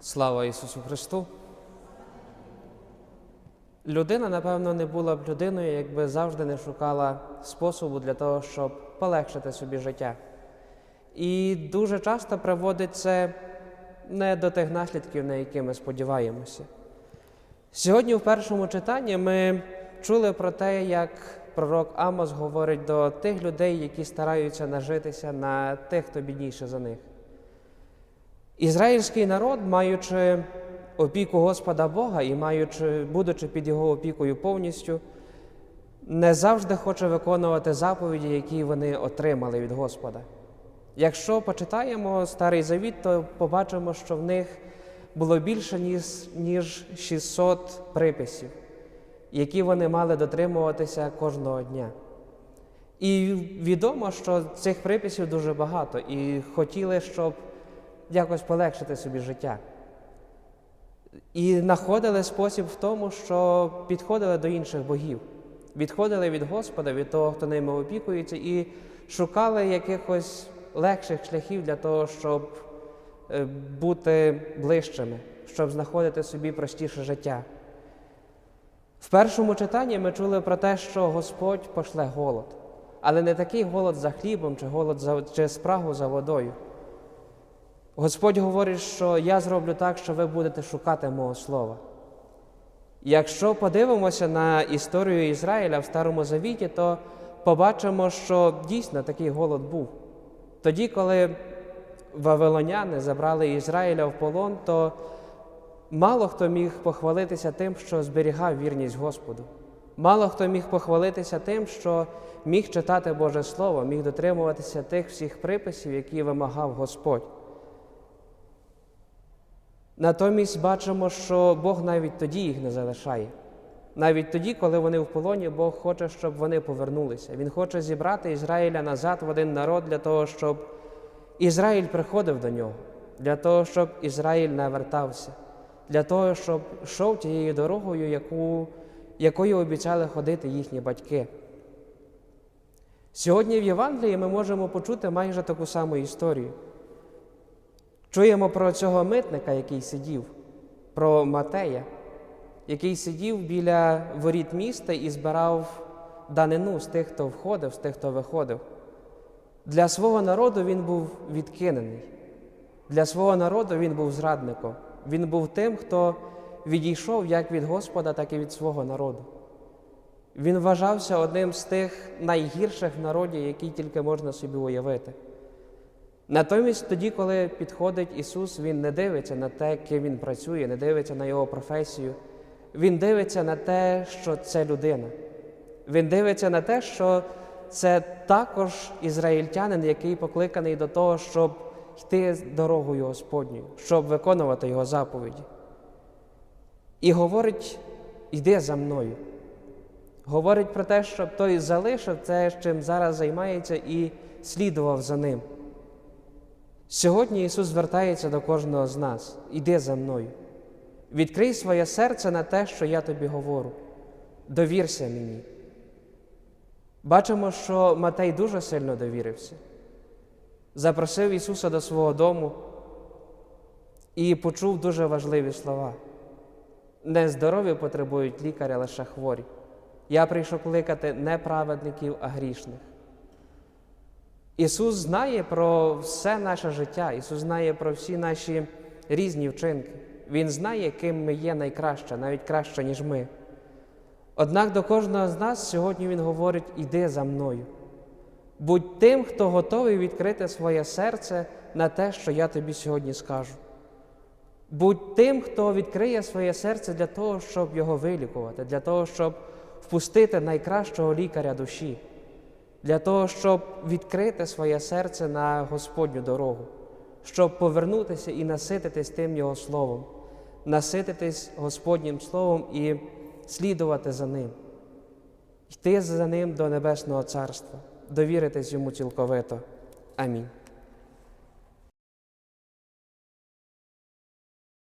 Слава Ісусу Христу! Людина, напевно, не була б людиною, якби завжди не шукала способу для того, щоб полегшити собі життя. І дуже часто приводить це не до тих наслідків, на які ми сподіваємося. Сьогодні в першому читанні ми чули про те, як пророк Амос говорить до тих людей, які стараються нажитися на тих, хто бідніше за них. Ізраїльський народ, маючи опіку Господа Бога і маючи, будучи під його опікою повністю, не завжди хоче виконувати заповіді, які вони отримали від Господа. Якщо почитаємо Старий Завіт, то побачимо, що в них було більше, ніж, ніж 600 приписів, які вони мали дотримуватися кожного дня. І відомо, що цих приписів дуже багато, і хотіли, щоб якось полегшити собі життя. І знаходили спосіб в тому, що підходили до інших богів, відходили від Господа, від того, хто ними опікується, і шукали якихось легших шляхів для того, щоб е, бути ближчими, щоб знаходити собі простіше життя. В першому читанні ми чули про те, що Господь пошле голод, але не такий голод за хлібом чи голод за, чи спрагу за водою. Господь говорить, що я зроблю так, що ви будете шукати мого слова. Якщо подивимося на історію Ізраїля в Старому Завіті, то побачимо, що дійсно такий голод був. Тоді, коли вавилоняни забрали Ізраїля в полон, то мало хто міг похвалитися тим, що зберігав вірність Господу. Мало хто міг похвалитися тим, що міг читати Боже Слово, міг дотримуватися тих всіх приписів, які вимагав Господь. Натомість бачимо, що Бог навіть тоді їх не залишає. Навіть тоді, коли вони в полоні, Бог хоче, щоб вони повернулися. Він хоче зібрати Ізраїля назад в один народ для того, щоб Ізраїль приходив до нього, для того, щоб Ізраїль навертався, для того, щоб йшов тією дорогою, яку, якою обіцяли ходити їхні батьки. Сьогодні в Євангелії ми можемо почути майже таку саму історію. Чуємо про цього митника, який сидів, про Матея, який сидів біля воріт міста і збирав данину з тих, хто входив, з тих, хто виходив. Для свого народу він був відкинений. Для свого народу він був зрадником. Він був тим, хто відійшов як від Господа, так і від свого народу. Він вважався одним з тих найгірших народів, які тільки можна собі уявити. Натомість, тоді, коли підходить Ісус, Він не дивиться на те, ким Він працює, не дивиться на Його професію. Він дивиться на те, що це людина. Він дивиться на те, що це також ізраїльтянин, який покликаний до того, щоб йти дорогою Господньою, щоб виконувати Його заповіді. І говорить: йди за мною. Говорить про те, щоб той залишив те, чим зараз займається, і слідував за ним. Сьогодні Ісус звертається до кожного з нас. Іди за мною. Відкрий своє серце на те, що я тобі говорю. Довірся мені. Бачимо, що Матей дуже сильно довірився. Запросив Ісуса до свого дому і почув дуже важливі слова. Не здорові потребують лікаря, лише хворі. Я прийшов кликати не праведників, а грішних. Ісус знає про все наше життя, Ісус знає про всі наші різні вчинки. Він знає, ким ми є найкраще, навіть краще, ніж ми. Однак до кожного з нас сьогодні Він говорить: іди за мною. Будь тим, хто готовий відкрити своє серце на те, що я тобі сьогодні скажу. Будь тим, хто відкриє своє серце для того, щоб його вилікувати, для того, щоб впустити найкращого лікаря душі для того, щоб відкрити своє серце на Господню дорогу, щоб повернутися і насититись тим Його Словом, насититись Господнім Словом і слідувати за Ним, йти за Ним до Небесного Царства, довіритись йому цілковито. Амінь.